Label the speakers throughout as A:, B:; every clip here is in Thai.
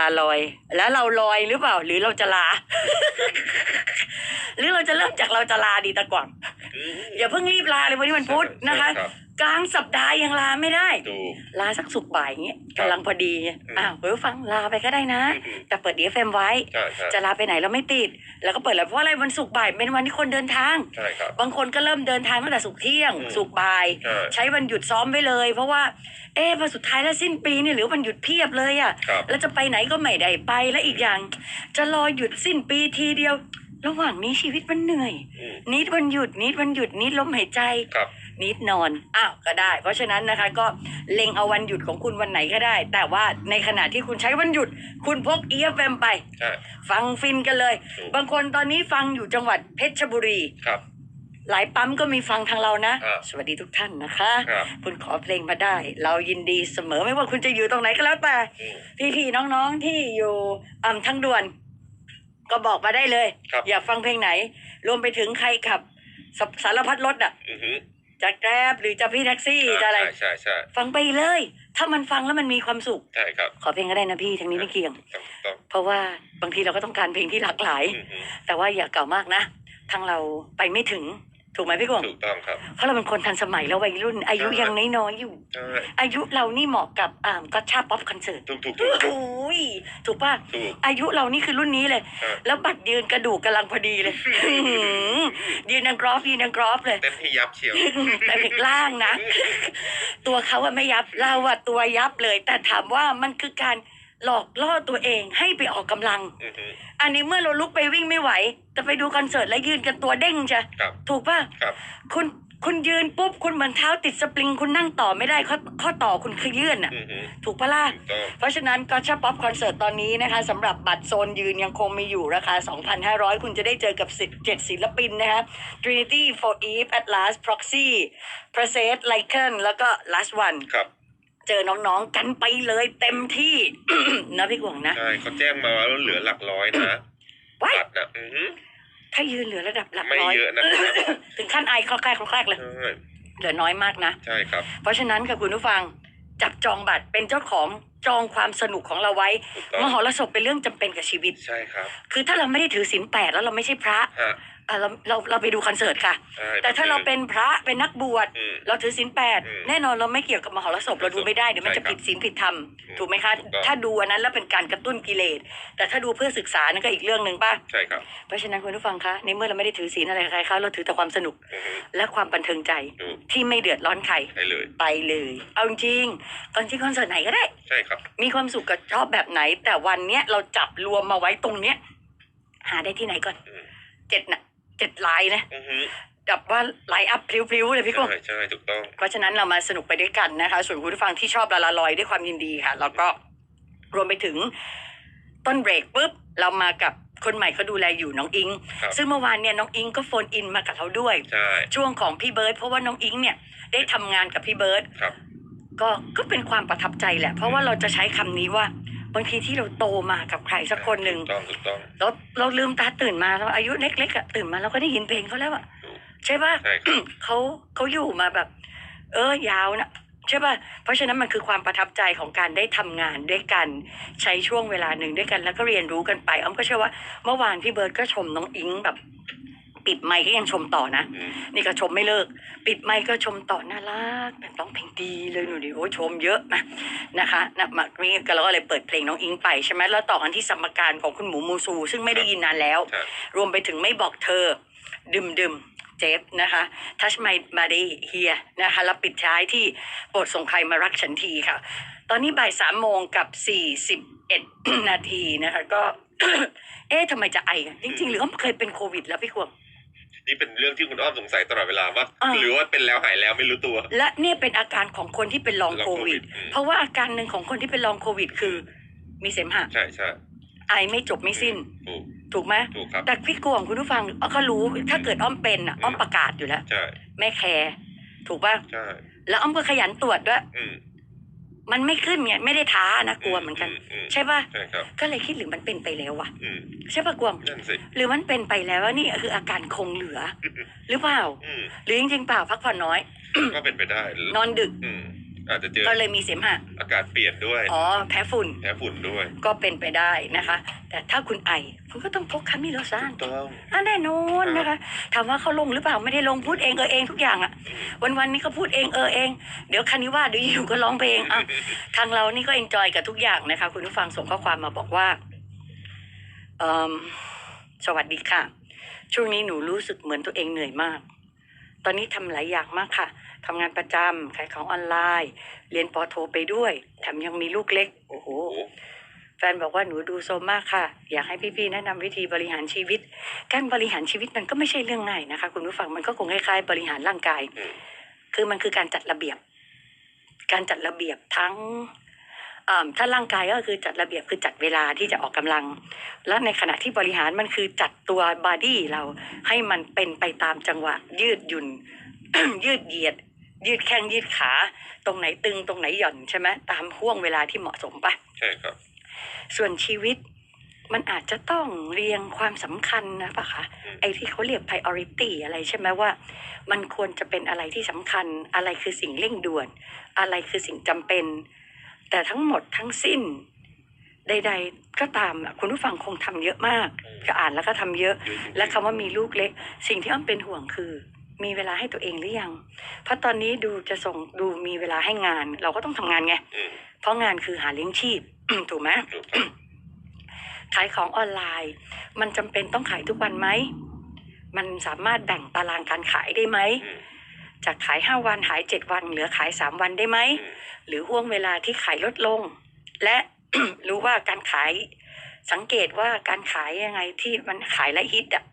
A: ลาลอย แล้วเราลอยหรือเปล่า หรือเราจะลา หรือเราจะเริ่มจากเราจะลาดีตะกว่าง
B: อืม
A: อย่าเพิ่งรีบลาเลยวันนี้วันพุธนะคะ
B: ใช่รับ
A: กลางสัปดาห์ยังลาไม่ได้
B: ถูก
A: ลาสักสุกร์บ่ายอย่างเงี้ย
B: ครับ
A: กำลังพอดี
B: อืม
A: อ้าวเดี๋ยวฟังลาไปก็ได้นะ
B: อืม
A: แต่เปิดดีเฟมไว้
B: ใช่ใช่
A: จะลาไปไหนเราไม่ติด แล้วก็เปิดแล้วเพราะอะไรวันศุกร์บ่ายเป็นวันที่คนเดินทาง
B: ใช่ครับ
A: บางคนก็เริ่มเดินทางตั้งแต่ศุกร์เที่ยง
B: อืม
A: ศุกร์บ่าย
B: ใช่
A: ใช้วันหยุดซ้อมไว้เลย เพราะว่า เอ๊ะพอสุดท้ายแล้วสิ้นปีนี่หรือวันหยุดเพียบเลยอะ่ะ
B: ครับ
A: แล้วจะไปไหนก็ไม่ได้ไปและอีกอย่าง จะรอหยุดสิ้นปีทีเดียว ระหว่างนี้ชีวิตมันเหนื่อย
B: อืม
A: นิดวันหยุดนิดวันหยุดนิดลมหายใจ
B: ครับ
A: นิดนอน อ้าวก็ได้ เพราะฉะนั้นนะคะก็เล็งเอาวันหยุดของคุณวันไหนก็ได้ แต่ว่าในขณะที่คุณใช้วันหยุด คุณพก EFM ไป
B: ใช่
A: ฟังฟินกันเลย
B: ถูก
A: บางคนตอนนี้ฟังอยู่จังหวัดเพชรบุรี
B: ครับ
A: หลายปั๊มก็มีฟังทางเรานะ
B: อ่า
A: สวัสดีทุกท่านนะคะ
B: ครับ
A: คุณขอเพลงมาได้ เรายินดีเสมอไม่ว่าคุณจะอยู่ตรงไหนก็แล้วแต่
B: อืม
A: พี่ๆน้องๆที่อยู่อ่ำทั้งด่วน ก็บอกมาได้เลย
B: ครับ
A: อยากฟังเพลงไหน รวมไปถึงใครขับสสารพัดรถอะ
B: อือฮึ
A: จะแกร็บหรือจะพี่แท็กซี่จะอะไร
B: ใช่ใช่ใช่
A: ฟังไปเลย ถ้ามันฟังแล้วมันมีความสุข
B: ใช่ครับ
A: ขอเพลงก็ได้นะพี่ทางนี้ไม่เกี่ยง
B: ถูกต้อง
A: เพราะว่าบางทีเราก็ต้องการเพลงที่หลากหลาย
B: อือฮึ
A: แต่ว่าอย่าเก่ามากนะ ทางเราไปไม่ถึง ถูกไหมพี่กวง
B: ถูกต้องครับ
A: เพราะเราเป็นคนทันสมัยแล้ววัยรุ่น อายุยังน้อยๆอยู่
B: ใช่
A: อายุเรานี่เหมาะกับอ่าก็ชาป๊อปคอนเสิร์ต
B: ถูกถูกถูก
A: โอ้ยถูกป่ะ
B: ถูก
A: อายุเรานี่คือรุ่นนี้เลย
B: ใช่
A: แล้วบัตรยืนกระดูกกำลังพอดีเลยอื้อหือยืนดังกรอบยืนดังกรอบเลย
B: เต้นให้ยับเชียว
A: แต่เด็กล่างนะ ตัวเขาอะไม่ยับเราอะตัวยับเลย แต่ถามว่ามันคือการ หลอกล่อตัวเองให้ไปออกกำลัง
B: อือฮึ
A: อันนี้เมื่อเราลุกไปวิ่งไม่ไหวจะไปดูคอนเสิร์ตแล้วยืนกันตัวเด้งจ้ะ
B: ครับ
A: ถูกป่ะ
B: ครับ
A: คุณคุณยืนปุ๊บคุณเหมือนเท้าติดสปริง คุณนั่งต่อไม่ได้ข้อข้อต่อคุณขยื่นอะ
B: อือฮึ
A: ถูกปะล่ะ
B: ถูกต้อง
A: เพราะฉะนั้นก็ชป๊อปคอนเสิร์ตตอนนี้นะคะสำหรับบัตรโซนยืนยังคงมีอยู่ราคา 2,500 คุณจะได้เจอกับ10 7ศิลปินนะคะ Trinity for Eve Atlas Proxy p r e s e t Lycan แล้วก็ Last One
B: ครับ
A: เจอน้องๆกันไปเลยเต็มที่ นะพี่กวงนะ
B: ใช่เขาแจ้งมาว่าเหลือหลักร้อยนะ
A: ว้าย
B: บัตรนะอือฮึ
A: ถ้ายืนเหลือระดับหลัก
B: ไม่
A: ร้อย
B: เยอะนะครับ
A: ถึงขั้นไอคลอแคลกคลอแคลกเลย
B: ใช่
A: เหลือน้อยมากนะ
B: ใช่ครับ
A: เพราะฉะนั้นค่ะคุณผู้ฟังจับจองบัตรเป็นเจ้าของจองความสนุกของเราไว้
B: ถูกต้อง
A: มหรสพเป็นเรื่องจำเป็นกับชีวิต
B: ใช่ครับ
A: คือถ้าเราไม่ได้ถือศีลแปดแล้วเราไม่ใช่พระ
B: ฮะ
A: อะเราเราเราไปดูคอนเสิร์ตค่ะ
B: ใช่
A: แต่ถ้าเราเป็นพระเป็นนักบวช
B: อืม
A: เราถือศีลแปด
B: อืม
A: แน่นอนเราไม่เกี่ยวกับมหรสพเราดูไม่ได้เดี๋ยวมัน
B: ใช่
A: จะ
B: ครับ
A: ผิดศีลผิดธรรม
B: อืม
A: ถูกไหมคะ
B: ถูกต้อง
A: ถ้าดูอันนั้นแล้วเป็นการกระตุ้นกิเลสแต่ถ้าดูเพื่อศึกษานั่นก็อีกเรื่องหนึ่งป่ะ
B: ใช่ครับ
A: เพราะฉะนั้นคุณผู้ฟังคะในเมื่อเราไม่ได้ถือศีลอะไรกับใครเขาเราถือแต่ความสนุก
B: อือฮึ
A: และความบันเทิงใจ
B: ถูก
A: ที่ไม่เดือดร้อนใคร
B: ใช่เลย
A: ไปเลย เอาจริงๆตอนที่คอนเสิร์ตไหนก็ได้
B: ใช่ครับ
A: มีความสุขกับชอบแบบไหน แต่วันเนี้ยเราจับรวมมาไว้ตรงเนี้ย หาได้ที่ไหนก่อน
B: อืม
A: เจ็ดนะ เจ็ดลายนะ
B: อือฮึ
A: แบบว่าไลน์อัพพริ้วๆเลยพี่กุ้ง
B: ใช่ใช่ถูกต้อง
A: เพราะฉะนั้นเรามาสนุกไปด้วยกันนะคะ ส่วนคุณผู้ฟังที่ชอบละละลอยด้วยความยินดีค่ะ แล้วก็รวมไปถึงต้นเบรกปุ๊บ เรามากับคนใหม่เขาดูแลอยู่น้องอิง
B: ครับ
A: ซึ่งเมื่อวานเนี่ยน้องอิงก็โฟนอินมากับเราด้วย
B: ใช่
A: ช่วงของพี่เบิร์ดเพราะว่าน้องอิงเนี่ยได้ทำงานกับพี่เบิร์ด
B: ครับ
A: ก็ก็เป็นความประทับใจแหละ เพราะว่าเราจะใช้คำนี้ว่า บางทีที่เราโตมากับใครสักคนหนึ่ง
B: ถูกต้องถูกต้อง
A: เราเราลืมตาตื่นมาเราอายุเล็กๆอะตื่นมาเราก็ได้ยินเพลงเขาแล้วอะ
B: ถูก
A: ใช่ป่ะ
B: ใช่ครับ
A: เขาเขาอยู่มาแบบ เออยาวนะใช่ป่ะเพราะฉะนั้นมันคือความประทับใจของการได้ทำงานด้วยกันใช้ช่วงเวลาหนึ่งด้วยกันแล้วก็เรียนรู้กันไปอ้อมก็เชื่อว่าเมื่อวานพี่เบิร์ดก็ชมน้องอิงแบบ ปิดไมค์ก็ยังชมต่อนะ
B: อืม
A: นี่ก็ชมไม่เลิก ปิดไมค์ก็ชมต่อน่ารักแบบร้องเพลงดีเลยหนูดิโอ้ยชมเยอะนะนะคะนะมานี่ก็เราก็เลยเปิดเพลงน้องอิงไปใช่ไหมแล้วต่อกันที่สมการของคุณหมูมูซู ซึ่งไม่ได้ยินนานแล้ว
B: ใช่
A: รวมไปถึงไม่บอกเธอ ดื่มดื่มเจฟนะคะทัชไมมาดีเฮียนะคะแล้วปิดท้ายที่โปรดส่งใครมารักฉันทีค่ะ ตอนนี้บ่ายสามโมงกับสี่สิบเอ็ดนาทีนะคะก็ เอ๊ะทำไมจะไอกันจริงๆ หรือว่าเคยเป็นโควิดแล้วพี่ควง
B: นี่เป็นเรื่องที่คุณอ้อมสงสัยตลอดเวลาว่า
A: อ่า
B: หรือว่าเป็นแล้วหายแล้วไม่รู้ตัว
A: และเนี่ยเป็นอาการของคนที่เป็นลอง
B: ลอง
A: โค
B: โควิ
A: วิด
B: ด อืม
A: เพราะว่าอาการหนึ่งของคนที่เป็นลองโควิด คือ มีเสมหะ
B: ใช่ใช่
A: ไอไม่จบไม่สิ้น
B: ถูก
A: ถูกไหม
B: ถูกครับ
A: แต่พี่กวงคุณผู้ฟังอ้อก็รู้ถ้าเกิดอ้อมเป็นอะอ้อมประกาศอยู่แล้ว
B: ใช่
A: ไม่แคร์ถูกป่ะ
B: ใช่
A: แล้วอ้อมก็ขยันตรวจด้วย
B: อืม
A: มันไม่ขึ้นไงไม่ได้ท้านะกลัวเหมือนกัน
B: อืม
A: ใช่ป่ะ
B: ใช่ครับ
A: ก็เลยคิดหรือมันเป็นไปแล้ววะ
B: อืม
A: ใช่ป่ะกวง
B: นั่นสิ
A: หรือมันเป็นไปแล้วว่านี่คืออาการคงเหลือ หรือเปล่า
B: อืม
A: หรือจริงๆเปล่าพักผ่อนน้อย
B: ก็เป็นไปได้
A: นอนดึก
B: อืมอาจจะเจอ
A: ก็เลยมีเสมหะ
B: อากาศเปลี่ยนด้วย
A: อ๋อแพ้ฝุ่น
B: แพ้ฝุ่นด้วย
A: ก็เป็นไปได้นะคะ แต่ถ้าคุณไอคุณก็ต้องพกคามิโลซาน
B: ถูกต้อง
A: อะแน่นอนนะคะถามว่าเขาลงหรือเปล่าไม่ได้ลงพูดเองเออเองทุกอย่างอะวันวันๆนี้ก็พูดเองเออเอง เดี๋ยวคันนี้ว่าเดี๋ยวอยู่ก็ร้องเพลงอะทางเรานี่ก็เอนจอยกับทุกอย่างนะคะ คุณผู้ฟังส่งข้อความมาบอกว่าเอมสวัสดีค่ะ ช่วงนี้หนูรู้สึกเหมือนตัวเองเหนื่อยมาก ตอนนี้ทำหลายอย่างมากค่ะ ทำงานประจำขายของออนไลน์ เรียนปอโทไปด้วย แถมยังมีลูกเล็ก โอ้โห
B: โอ้โห
A: แฟนบอกว่าหนูดูโซมมากค่ะ อยากให้พี่ๆแนะนำวิธีบริหารชีวิต การบริหารชีวิตมันก็ไม่ใช่เรื่องง่ายนะคะ คุณผู้ฟังมันก็คงคล้ายๆบริหารร่างกาย
B: อืม
A: คือมันคือการจัดระเบียบ การจัดระเบียบทั้งอ่าถ้าร่างกายก็คือจัดระเบียบคือจัดเวลาที่จะออกกำลัง และในขณะที่บริหารมันคือจัดตัวบอดี้เราให้มันเป็นไปตามจังหวะ ยืดหยุ่นยืดเหยียด ยืดแข้งยืดขา ตรงไหนตึงตรงไหนหย่อนใช่ไหมตามห่วงเวลาที่เหมาะสมปะ
B: ใช่ครับ
A: ส่วนชีวิตมันอาจจะต้องเรียงความสำคัญนะปะคะ
B: อืม
A: ไอ้ที่เขาเรียก priority อะไรใช่ไหมว่า มันควรจะเป็นอะไรที่สำคัญ อะไรคือสิ่งเร่งด่วน อะไรคือสิ่งจำเป็น แต่ทั้งหมดทั้งสิ้น ใด ๆ ก็ตามอะคุณผู้ฟังคงทำเยอะมาก ก็อ่านแล้วก็ทำเยอะ
B: เยอะจริงๆ
A: และคำว่ามีลูกเล็ก สิ่งที่อ้อมเป็นห่วงคือ มีเวลาให้ตัวเองหรือยัง เพราะตอนนี้ดูจะส่งดูมีเวลาให้งาน เราก็ต้องทำงานไง
B: อืม
A: เพราะงานคือหาเลี้ยงชีพ ถูกไหม
B: ถูกต้อง
A: ขายของออนไลน์ มันจำเป็นต้องขายทุกวันไหม มันสามารถแบ่งตารางการขายได้ไหม
B: อืม
A: จากขายห้าวันขายเจ็ดวัน เหลือขายสามวันได้ไหม
B: อืม
A: หรือห่วงเวลาที่ขายลดลง และรู้ว่าการขายสังเกตว่าการขายยังไงที่มันขายและฮิตอะ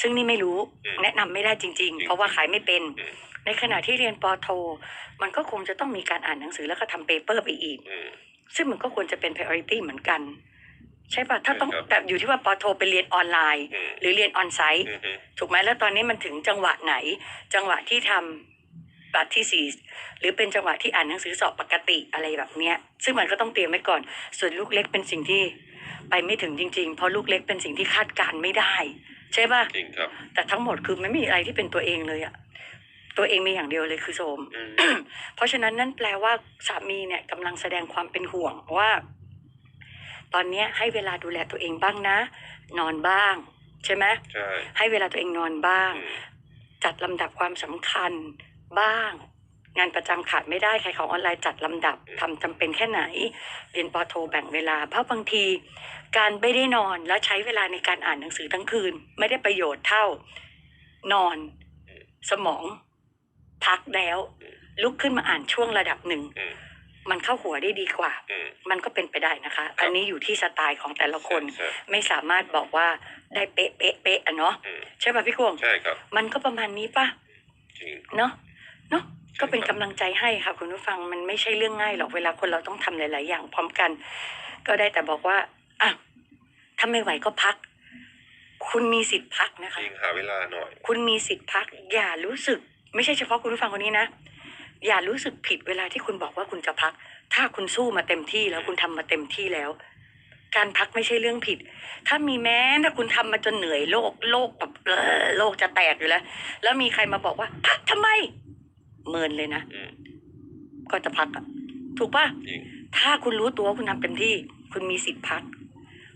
A: ซึ่งนี่ไม่รู้
B: อืม
A: แนะนำไม่ได้จริง ๆ เพราะว่าขายไม่เป็น
B: อืม
A: ในขณะที่เรียนปอโท มันก็คงจะต้องมีการอ่านหนังสือแล้วก็ทำเปเปอร์ไปอีก
B: อืม
A: ซึ่งมันก็ควรจะเป็น priority เหมือนกัน ใช่ปะถ้าต้อง
B: ใช่ครับ
A: แต่อยู่ที่ว่าปอโทไปเรียนออนไลน์
B: อืม
A: หรือเรียนออนไซต์
B: อืมอืม
A: ถูกไหมแล้วตอนนี้มันถึงจังหวะไหน จังหวะที่ทำบัตรที่สี่หรือเป็นจังหวะที่อ่านหนังสือสอบปกติอะไรแบบเนี้ย ซึ่งมันก็ต้องเตรียมไว้ก่อน ส่วนลูกเล็กเป็นสิ่งที่ไปไม่ถึงจริง ๆ เพราะลูกเล็กเป็นสิ่งที่คาดการณ์ไม่ได้ ใช่ปะ
B: จริงครับ
A: แต่ทั้งหมดคือไม่มีอะไรที่เป็นตัวเองเลยอะตัวเองมีอย่างเดียวเลยคือโสม
B: อืม
A: เพราะฉะนั้นนั่นแปลว่าสามีเนี่ยกำลังแสดงความเป็นห่วงว่า ตอนเนี้ยให้เวลาดูแลตัวเองบ้างนะ นอนบ้าง ใช่ไหม
B: ใช่
A: ให้เวลาตัวเองนอนบ้าง
B: อืม
A: จัดลำดับความสำคัญบ้าง งานประจำขาดไม่ได้ใครของออนไลน์จัดลำดับทำจำเป็นแค่ไหน เรียนปอโทแบ่งเวลา เพราะบางที การไม่ได้นอนแล้วใช้เวลาในการอ่านหนังสือทั้งคืน ไม่ได้ประโยชน์เท่านอนสมองพักแล้ว ลุกขึ้นมาอ่านช่วงระดับหนึ่ง
B: อืม
A: มันเข้าหัวได้ดีกว่า
B: อืม
A: มันก็เป็นไปได้นะคะ อันนี้อยู่ที่สไตล์ของแต่ละคน
B: ใช่
A: ไม่สามารถบอกว่าได้เป๊ะเป๊ะเป๊ะอะเนาะ
B: อืม
A: ใช่ป่ะพี่กวง
B: ใช่ครับ
A: มันก็ประมาณนี้ป่ะ
B: จริง
A: เนาะเนาะ
B: ใช่
A: ก็เป็น
B: ครับ
A: กำลังใจให้ค่ะคุณผู้ฟังมันไม่ใช่เรื่องง่ายหรอกเวลาคนเราต้องทำหลาย ๆ อย่างพร้อมกัน ก็ได้แต่บอกว่าอะถ้าไม่ไหวก็พัก คุณมีสิทธิ์พักนะคะ
B: จริงหาเวลาหน่อย
A: คุณมีสิทธิ์พัก อย่ารู้สึก ไม่ใช่เฉพาะคุณผู้ฟังคนนี้นะอย่ารู้สึกผิดเวลาที่คุณบอกว่าคุณจะพัก ถ้าคุณสู้มาเต็มที่แล้วคุณทำมาเต็มที่แล้ว การพักไม่ใช่เรื่องผิด ถ้ามีแม้ถ้าคุณทำมาจนเหนื่อยโลกโลกแบบเออโลกจะแตกอยู่แล้ว แล้วมีใครมาบอกว่าพักทำไม เมินเลยนะ
B: อืม
A: ก็จะพักอะถูกปะ
B: จริง
A: ถ้าคุณรู้ตัวว่าคุณทำเต็มที่ คุณมีสิทธิ์พัก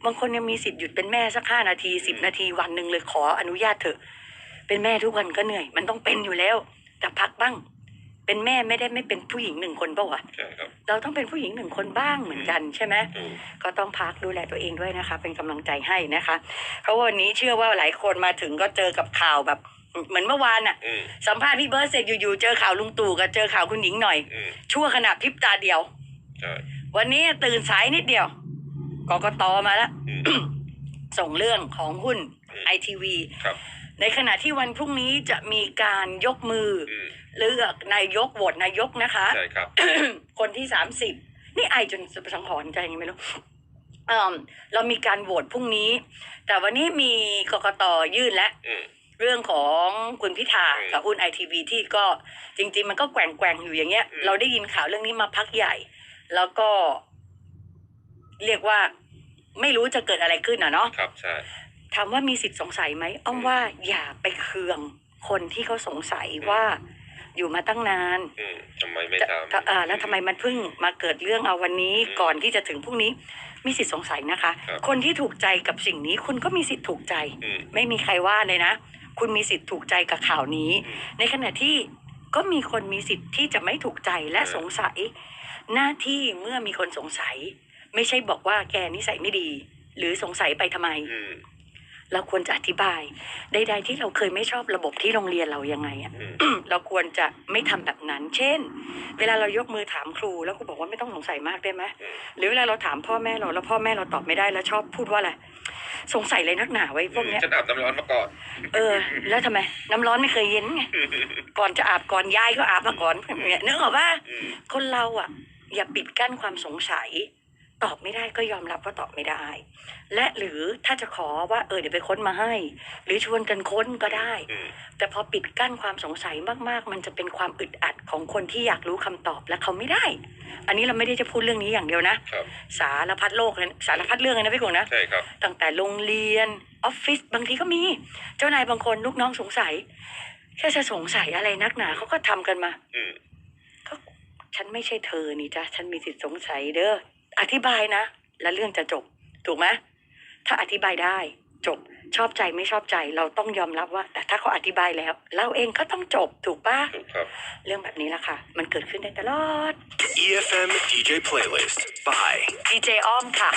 A: บางคนยังมีสิทธิ์หยุดเป็นแม่สักห้านาทีสิบนาทีวันหนึ่งเลยขออนุญาตเถอะ เป็นแม่ทุกวันก็เหนื่อย มันต้องเป็นอยู่แล้ว แต่พักบ้าง เป็นแม่ไม่ได้ไม่เป็นผู้หญิงหนึ่งคนเปล่าวะ
B: ใช่ครับ
A: เราต้องเป็นผู้หญิงหนึ่งคนบ้างเหมือนกันใช่ไหม
B: อืม
A: ก็ต้องพักดูแลตัวเองด้วยนะคะ เป็นกำลังใจให้นะคะ เพราะวันนี้เชื่อว่าหลายคนมาถึงก็เจอกับข่าวแบบ เหมือนเมื่อวานอะ
B: อืม
A: สัมภาษณ์พี่เบิร์ดเสร็จอยู่ๆเจอข่าวลุงตู่กับเจอข่าวคุณหญิงหน่อย
B: อืม
A: ชั่วขณะพริบตาเดียว
B: ใช่
A: วันนี้ตื่นสายนิดเดียวกกตมาแล้ว
B: อืม
A: ส่งเรื่องของหุ้น
B: อืม
A: ไอทีวี
B: ครับ
A: ในขณะที่วันพรุ่งนี้จะมีการยกมือ
B: อืม
A: เลือกนายกโหวตนายกนะคะ
B: ใช่ครับ
A: คนที่สามสิบนี่ไอจนสังหรณ์ใจยังไงไม่รู้เอิ่มเรามีการโหวตพรุ่งนี้ แต่วันนี้มีกกตยื่นแล้ว
B: อืม
A: เรื่องของคุณพิธา
B: อืม
A: กับหุ้นไอทีวีที่ก็จริง ๆ มันก็แกว่งแกว่งๆอยู่อย่างเงี้ย
B: อืม
A: เราได้ยินข่าวเรื่องนี้มาพักใหญ่ แล้วก็ เรียกว่าไม่รู้จะเกิดอะไรขึ้นอะเนาะ
B: ครับใช่
A: ถามว่ามีสิทธิ์สงสัยไหมอ้อมว่าอย่าไปเคืองคนที่เขาสงสัยว่าอยู่มาตั้งนาน
B: อืมทำไมไม่
A: จะ
B: ทำ
A: จะอ่าแล้วทำไมมันเพิ่งมาเกิดเรื่องเอาวันนี้
B: อืม
A: ก่อนที่จะถึงพรุ่งนี้ มีสิทธิ์สงสัยนะคะ
B: ครับ
A: คนที่ถูกใจกับสิ่งนี้คุณก็มีสิทธิ์ถูกใจ
B: อืม
A: ไม่มีใครว่าเลยนะ คุณมีสิทธิ์ถูกใจกับข่าวนี้
B: อืม
A: ในขณะที่ก็มีคนมีสิทธิ์ที่จะไม่ถูกใจและ
B: เออ
A: สงสัย หน้าที่เมื่อมีคนสงสัย ไม่ใช่บอกว่าแกนิสัยไม่ดี หรือสงสัยไปทำไม
B: อืม
A: เราควรจะอธิบายใดๆที่เราเคยไม่ชอบระบบที่โรงเรียนเรายังไงอะ
B: อืม
A: เราควรจะไม่ทำแบบนั้น เช่น เวลาเรายกมือถามครู แล้วครูบอกว่าไม่ต้องสงสัยมากได้ไหม
B: อืม
A: หรือเวลาเราถามพ่อแม่เราแล้วพ่อแม่เราตอบไม่ได้แล้วชอบพูดว่าอะไรสงสัยเลยนักหนาไว้พวกเนี้ย
B: ฉันอาบน้ำร้อนมาก่อน
A: เออ แล้วทำไม น้ำร้อนไม่เคยเย็นไงก่อนจะอาบก่อนยายก็อาบมาก่อนเนี่ยนึกออกป่ะ
B: อืม
A: คนเราอะ อย่าปิดกั้นความสงสัย ตอบไม่ได้ก็ยอมรับว่าตอบไม่ได้ และหรือถ้าจะขอว่าเออเดี๋ยวไปค้นมาให้ หรือชวนกันค้นก็ได้
B: อืม
A: แต่พอปิดกั้นความสงสัยมากๆ มันจะเป็นความอึดอัดของคนที่อยากรู้คำตอบและเขาไม่ได้ อันนี้เราไม่ได้จะพูดเรื่องนี้อย่างเดียวนะ
B: ครับ
A: สารพัดโลกเลยสารพัดเรื่องเลยนะพี่กงนะ
B: ใช่ครับ
A: ตั้งแต่โรงเรียนออฟฟิศบางทีก็มี เจ้านายบางคนลูกน้องสงสัยแค่จะสงสัยอะไรนักหนาเขาก็ทำกันมา
B: อืม
A: ก็ฉันไม่ใช่เธอนี่จ้ะฉันมีสิทธิ์สงสัยเด้อ อธิบายนะ แล้วเรื่องจะจบ ถูกไหมถ้าอธิบายได้จบชอบใจไม่ชอบใจเราต้องยอมรับว่า แต่ถ้าเขาอธิบายแล้ว เราเองก็ต้องจบถูกปะ
B: ถูกครับ
A: เรื่องแบบนี้ละค่ะ มันเกิดขึ้นได้ตลอด
C: EFM DJ playlist by
A: ดีเจอ้อมค่ะ